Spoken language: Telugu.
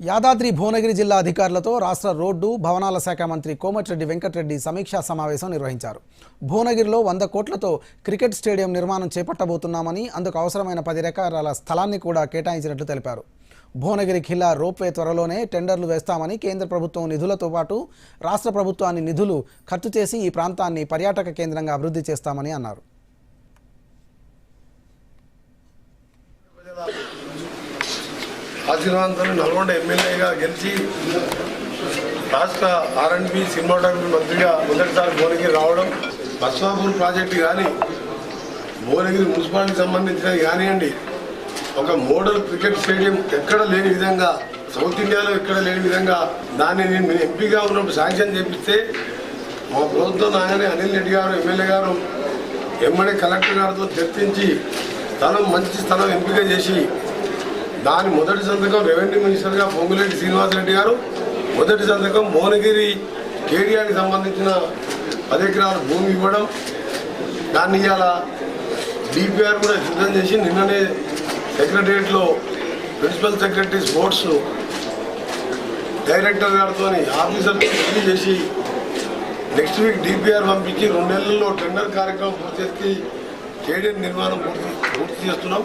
యాదాద్రి భువనగిరి జిల్లా అధికారులతో రాష్ట్ర రోడ్డు భవనాల శాఖ మంత్రి కోమటిరెడ్డి వెంకటరెడ్డి సమీక్షా సమావేశం నిర్వహించారు. భువనగిరిలో వంద కోట్లతో క్రికెట్ స్టేడియం నిర్మాణం చేపట్టబోతున్నామని అందుకు అవసరమైన పది ఎకరాల స్థలాన్ని కూడా కేటాయించినట్లు తెలిపారు. భువనగిరి ఖిల్లా రోప్వే త్వరలోనే టెండర్లు వేస్తామని కేంద్ర ప్రభుత్వం నిధులతో పాటు రాష్ట్ర ప్రభుత్వాన్ని నిధులు ఖర్చు చేసి ఈ ప్రాంతాన్ని పర్యాటక కేంద్రంగా అభివృద్ధి చేస్తామని అన్నారు. ఆశీర్వాదంతో నల్గొండ ఎమ్మెల్యేగా గెలిచి రాష్ట్ర ఆర్ఎండ్బి సినిమాటోగ్రఫీ మంత్రిగా మొదటిసారి భువనగిరి రావడం బస్వాపూర్ ప్రాజెక్టు కానీ భువనగిరి మున్సిపాలిటీకి సంబంధించినది కానివ్వండి ఒక మోడల్ క్రికెట్ స్టేడియం ఎక్కడ లేని విధంగా సౌత్ ఇండియాలో ఎక్కడ లేని విధంగా దాన్ని నేను ఎంపీగా ఉన్నప్పుడు శాంక్షన్ చేపిస్తే మా ప్రభుత్వం నాగానే అనిల్ రెడ్డి గారు ఎమ్మెల్యే గారు ఎమ్మెల్యే కలెక్టర్ గారితో చర్చించి స్థలం మంచి స్థలం ఎంపిక చేసి దాని మొదటి సంతకం రెవెన్యూ మినిస్టర్గా పొంగులేటి శ్రీనివాసరెడ్డి గారు మొదటి సంతకం భువనగిరి కేడియాకి సంబంధించిన పది ఎకరాల భూమి ఇవ్వడం దాన్ని ఇవాళ డిపిఆర్ కూడా సిద్ధం చేసి నిన్ననే సెక్రటరియట్లో ప్రిన్సిపల్ సెక్రటరీ స్పోర్ట్స్ డైరెక్టర్ గారితో ఆఫీసర్తో రివ్యూ చేసి నెక్స్ట్ వీక్ డిపిఆర్ పంపించి రెండు నెలల్లో టెండర్ కార్యక్రమం పూర్తి చేసి స్టేడియం నిర్మాణం పూర్తి పూర్తి చేస్తున్నాం.